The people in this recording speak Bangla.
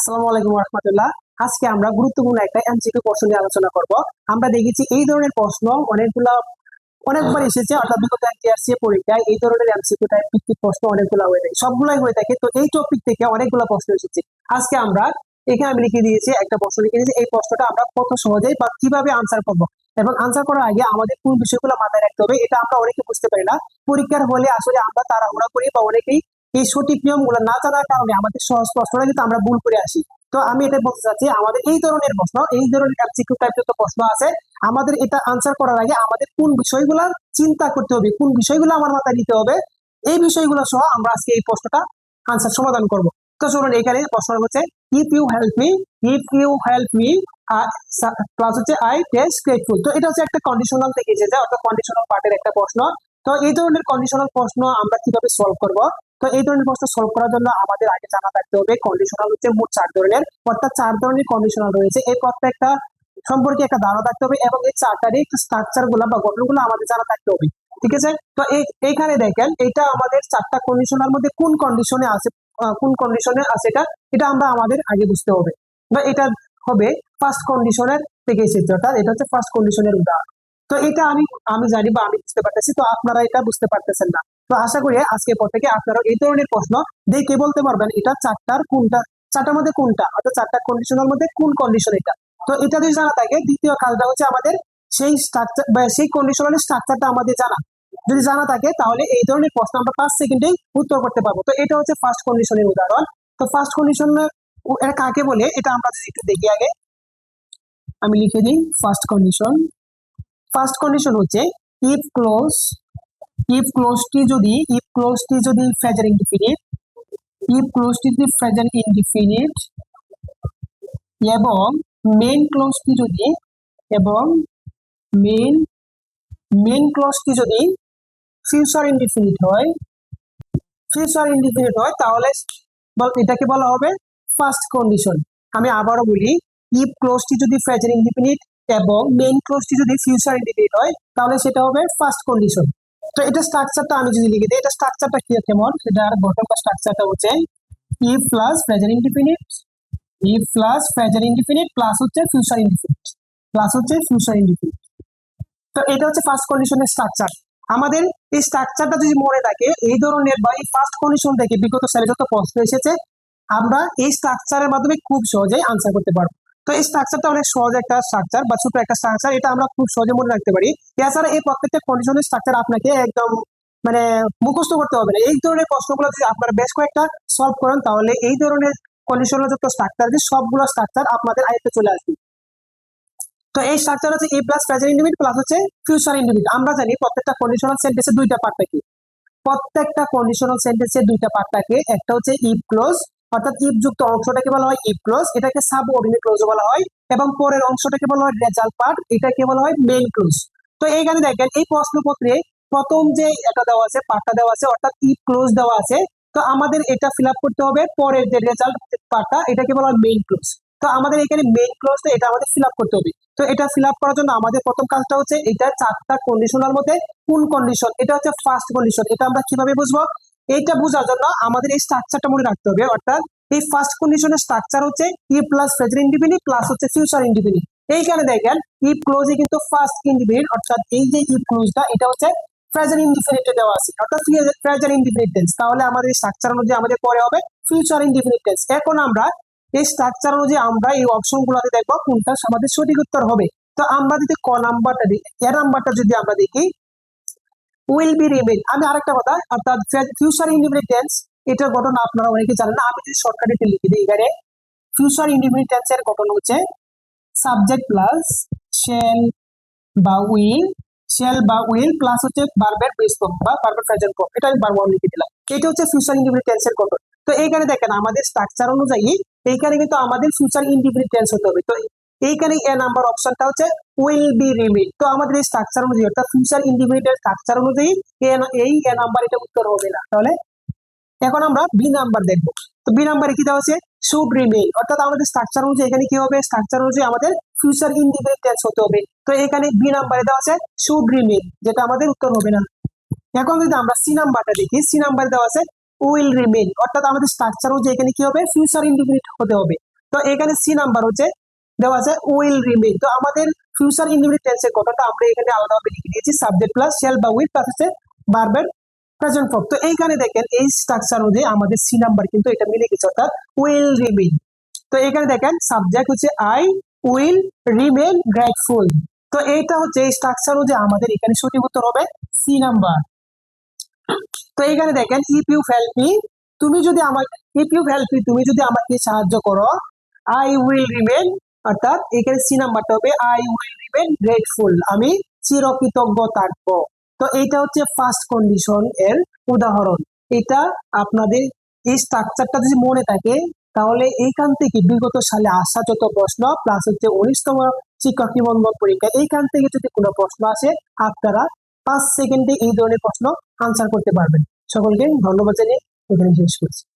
আসসালামু আলাইকুম রহমতুল্লাহ আজকে আমরা গুরুত্বপূর্ণ একটা এমসিকিউ প্রশ্ন নিয়ে আলোচনা করব। আমরা দেখেছি এই ধরনের প্রশ্ন অনেকবার এসেছে, অর্থাৎ বিগত টিআরসি পরীক্ষায় এই ধরনের এমসিকিউ টাইপ ভিত্তিক প্রশ্ন অনেকগুলো হয়ে থাকে। সবগুলাই হয়ে থাকে। তো এই টপিক থেকে অনেকগুলো প্রশ্ন এসেছে। আজকে আমরা এখানে আমি লিখে দিয়েছি একটা প্রশ্ন, লিখে দিয়েছি। এই প্রশ্নটা আমরা কত সহজেই বা কীভাবে আনসার করব এবং আনসার করার আগে আমাদের কোন বিষয়গুলো মাথায় রাখতে হবে, এটা আমরা অনেকে বুঝতে পারি না। পরীক্ষার হলে আসলে আমরা তাড়াহুড়া করি বা অনেকেই এই সঠিক নিয়মগুলো না জানার কারণে আমাদের সহজ প্রশ্নটা কিন্তু আমরা ভুল করে আসি। তো আমি এটা বলতে চাচ্ছি, আমাদের এই ধরনের প্রশ্ন, এই ধরনের প্রশ্ন আছে। আমাদের এটা আনসার করার আগে আমাদের কোন বিষয়গুলো চিন্তা করতে হবে, কোন বিষয়গুলো আমার মাথায় নিতে হবে, এই বিষয়গুলো সহ আমরা আজকে এই প্রশ্নটা আনসার সমাধান করব। তো চলুন এখানে প্রশ্ন হচ্ছে if you help me if you help me plus হচ্ছে আই টেস্ট গ্রেটফুল তো এটা হচ্ছে একটা কন্ডিশনাল থেকে এসেছে, অর্থাৎ কন্ডিশনাল পার্টের একটা প্রশ্ন। তো এই ধরনের কন্ডিশনাল প্রশ্ন আমরা কীভাবে সলভ করব? তো এই ধরনের প্রশ্ন সলভ করার জন্য আমাদের আগে জানা থাকতে হবে কন্ডিশনাল হচ্ছে মোট চার ধরনের। অর্থাৎ চার ধরনের কন্ডিশনাল রয়েছে। এই প্রত্যেকটা সম্পর্কে একটা ধারণা থাকতে হবে এবং এই চারটারই স্ট্রাকচারগুলা বা গঠনগুলো আমাদের জানা থাকতে হবে। ঠিক আছে? তো এইখানে দেখেন এটা আমাদের চারটা কন্ডিশনের মধ্যে কোন কন্ডিশনে আছে কোন কন্ডিশনে আছে এটা এটা আমরা আমাদের আগে বুঝতে হবে। বা এটা হবে ফার্স্ট কন্ডিশনের থেকে এসেছে, অর্থাৎ এটা হচ্ছে ফার্স্ট কন্ডিশনের উদাহরণ। তো এটা আমি আমি জানি বা আমি বুঝতে পারতেছি, তো আপনারা এটা বুঝতে পারতেছেন না। তো আশা করি আজকের পর থেকে আপনারা এই ধরনের প্রশ্ন দেখে বলতে পারবেন, এটা চারটার কোনটা, চারটার মধ্যে কোনটা, অর্থাৎ চারটা কন্ডিশনের মধ্যে কোন কন্ডিশন এটা? তো এটা যদি জানা থাকে, দ্বিতীয় কাজটা হচ্ছে আমাদের সেই স্ট্রাকচার সেই কন্ডিশনালের স্ট্রাকচারটা আমাদের জানা। যদি জানা থাকে, তাহলে এই ধরনের প্রশ্ন আমরা পাঁচ সেকেন্ডেই উত্তর করতে পারব। তো এটা হচ্ছে ফার্স্ট কন্ডিশনের উদাহরণ। তো ফার্স্ট কন্ডিশন এটা কাকে বলে? এটা আমরা একটু দেখি আগে। আমি লিখে দিই ফার্স্ট কন্ডিশন ফার্স্ট কন্ডিশন হচ্ছে ইফ ক্লোজ ইফ ক্লোজটি যদি ইফ ক্লোজটি যদি ফ্রেজার ইনডিফিনিট ইফ ক্লোজটি যদি ফ্রেজার ইনডিফিনিট এবং মেইন ক্লোজটি যদি, এবং মেইন মেইন ক্লোজটি যদি ফিউচার ইনডিফিনিট হয় ফিউচার ইনডিফিনিট হয়, তাহলে এটাকে বলা হবে ফার্স্ট কন্ডিশন আমি আবারও বলি ইফ ক্লোজটি যদি ফ্রেজার ইনডিফিনিট এবং মেইন ক্লোজটি যদি ফিউচার ইনডিফিনিট হয়, তাহলে সেটা হবে ফার্স্ট কন্ডিশন তো এটা স্ট্রাকচারটা আমি যদি লিখে দিই, এটা স্ট্রাকচারটা কি কেমন সেটার গঠন বা স্ট্রাকচারটা হচ্ছে if plus present indefinite if plus present indefinite plus হচ্ছে ফিউচার ইনডিফিনিট প্লাস হচ্ছে ফিউচার ইনডিফিনিট তো এটা হচ্ছে ফার্স্ট কন্ডিশনের স্ট্রাকচার আমাদের এই স্ট্রাকচারটা যদি মনে থাকে, এই ধরনের বা এই ফার্স্ট কন্ডিশন থেকে বিগত সালে যত প্রশ্ন এসেছে, আমরা এই স্ট্রাকচারের মাধ্যমে খুব সহজেই আনসার করতে পারব। তো এই স্ট্রাকচারটা অনেক সহজ একটা স্ট্রাকচার বা ছোট একটা স্ট্রাকচার এটা আমরা খুব সহজে মনে রাখতে পারি। এছাড়া এই প্রত্যেকটা কন্ডিশনের স্ট্রাকচার আপনাকে একদম মানে মুখস্থ করতে হবে না। এই ধরনের প্রশ্নগুলো যদি আপনারা বেশ কয়েকটা সলভ করেন, তাহলে এই ধরনের কন্ডিশনের যত স্ট্রাকচার আছে সবগুলো স্ট্রাকচার আপনাদের আয়ত্তে চলে আসবে। তো এই স্ট্রাকচার হচ্ছে এ প্লাস প্রেজেন্ট ইন্ডিভিড প্লাস হচ্ছে ফিউচার ইন্ডিভিড আমরা জানি প্রত্যেকটা কন্ডিশনাল সেন্টেন্সের দুইটা পার্ট থাকে। প্রত্যেকটা কন্ডিশনাল সেন্টেন্সের দুইটা পার্ট থাকে। একটা হচ্ছে ইফ ক্লোজ অর্থাৎ ইফ যুক্ত অংশটাকে বলা হয় ইফ ক্লোজ, এটাকে সাব অর্ডিনেট ক্লোজ বলা হয়, এবং পরের অংশটাকে বলা হয় রেজাল্ট পার্ট, এটাকে বলা হয় মেইন ক্লোজ। তো এইখানে দেখেন, এই প্রশ্নপত্রে প্রথম যে এটা দেওয়া আছে, পার্টটা দেওয়া আছে, অর্থাৎ ইফ ক্লোজ দেওয়া আছে, তো আমাদের এটা ফিল করতে হবে, পরের যে রেজাল্ট পার্টটা, এটাকে বলা হয় মেইন ক্লোজ। তো আমাদের এখানে মেইন ক্লোজটা এটা আমাদের ফিল করতে হবে। তো এটা ফিল করার জন্য আমাদের প্রথম কাজটা হচ্ছে, এটা চারটা কন্ডিশনের মধ্যে কোন কন্ডিশন এটা হচ্ছে ফার্স্ট কন্ডিশন এটা আমরা কীভাবে বুঝব? এইটা বোঝার জন্য আমাদের এই স্ট্রাকচারটা মনে রাখতে হবে। অর্থাৎ এই ফার্স্ট কন্ডিশনের স্ট্রাকচার হচ্ছে ই প্লাস ফেজার ইন্ডিপেন্ডেন্ট প্লাস হচ্ছে ফিউচার ইন্ডিপেন্ডেন্ট এইখানে দেখেন ই ক্লোজে কিন্তু ফার্স্ট ইন্ডিপেন্ডেন্ট অর্থাৎ এই যে ই ক্লোজটা এটা হচ্ছে ফ্রেজার ইন্ডিপেন্ডেন্টে দেওয়া আছে। অর্থাৎ ফ্রেজার ইন্ডিপেন্ডেন্ট তাহলে আমাদের স্ট্রাকচার অনুযায়ী আমাদের পরে হবে ফিউচার ইন্ডিপেন্ডেন্ট এখন আমরা এই স্ট্রাকচার অনুযায়ী আমরা এই অপশন গুলোতে দেখব কোনটা আমাদের সঠিক উত্তর হবে। তো আমরা যদি ক নাম্বারটা দিই এ নাম্বারটা যদি আমরা দেখি উইল বি রিমেন আমি আরেকটা কথা, অর্থাৎ ফিউচার ইন্ডিপেন্ডেন্স এটার গঠন আপনারা অনেকে জানেন না। আমি যদি শর্টকাটে লিখে দিই, এখানে ফিউচার ইন্ডিপেন্ডেন্স এর গঠন হচ্ছে সাবজেক্ট প্লাস শেল বা উইল শেল বা উইল প্লাস হচ্ছে বারবার বেস ফর্ম বা বারবার প্রেজেন্ট ফর্ম এটা আমি বারবার লিখে দিলাম। এটা হচ্ছে ফিউচার ইন্ডিপেন্ডেন্স এর গঠন। তো এইখানে দেখেন, আমাদের স্ট্রাকচার অনুযায়ী এইখানে কিন্তু আমাদের ফিউচার ইন্ডিপেন্ডেন্স হতে হবে। তো এইখানে এ নাম্বার অপশনটা হচ্ছে উইল বি রিমিট তো আমাদের এই স্ট্রাকচার অনুযায়ী, অর্থাৎ ফিউচার ইন্ডিপেন্ডেন্ট স্ট্রাকচার অনুযায়ী এই এ নাম্বার এটা উত্তর হবে না। তাহলে এখন আমরা বি নাম্বার দেখব। তো বি নাম্বারে কি দেওয়া আছে শুড রিমেইন অর্থাৎ আমাদের স্ট্রাকচার অনুযায়ী এখানে কি হবে? স্ট্রাকচার অনুযায়ী আমাদের ফিউচার ইন্ডিপেন্ডেন্স হতে হবে। তো এখানে বি নাম্বারে দেওয়া আছে শুড রিমেইন যেটা আমাদের উত্তর হবে না। এখন যদি আমরা সি নাম্বারটা দেখি সি নাম্বার দেওয়া আছে উইল রিমেইন অর্থাৎ আমাদের স্ট্রাকচার অনুযায়ী এখানে কি হবে? ফিউচার ইন্ডিপেন্ডেন্ট হতে হবে। তো এখানে সি নাম্বার হচ্ছে দেওয়া আছে উইল রিমেইন তো আমাদের ফিউচার ইনডিফিনিট টেন্সের কথাটা আমরা এখানে আলাদাভাবে লিখে দিয়েছি সাবজেক্ট প্লাস শেল বা উইল প্লাস হচ্ছে বারবার প্রেজেন্ট ফর্ম তো এইখানে দেখেন, এই স্ট্রাকচার অনুযায়ী আমাদের সি নাম্বার কিন্তু এটা মিলে গেছে, অর্থাৎ উইল রিমেইন তো এখানে দেখেন সাবজেক্ট হচ্ছে আই উইল রিমেইন গ্রেটফুল তো এইটা হচ্ছে, এই স্ট্রাকচার অনুযায়ী আমাদের এখানে সঠিক উত্তর হবে সি নাম্বার তো এখানে দেখেন ইফ ইউ হেল্প মি তুমি যদি আমাকে ইফ ইউ হেল্প মি তুমি যদি আমাকে সাহায্য করো আই উইল রিমেন অর্থাৎ এখানে সি নাম্বারটা হবে আই উইল রিমেন গ্রেটফুল আমি চিরকৃতজ্ঞ থাকব। তো এইটা হচ্ছে ফার্স্ট কন্ডিশন এর উদাহরণ। এটা আপনাদের এই স্ট্রাকচারটা যদি মনে থাকে, তাহলে এইখান থেকে বিগত সালে আসা যত প্রশ্ন প্লাস হচ্ছে উনিশতম শিক্ষক নিবন্ধন পরীক্ষা, এইখান থেকে যদি কোনো প্রশ্ন আসে, আপনারা পাঁচ সেকেন্ডে এই ধরনের প্রশ্ন আনসার করতে পারবেন। সকলকে ধন্যবাদ জানিয়ে এখানে শেষ করছি।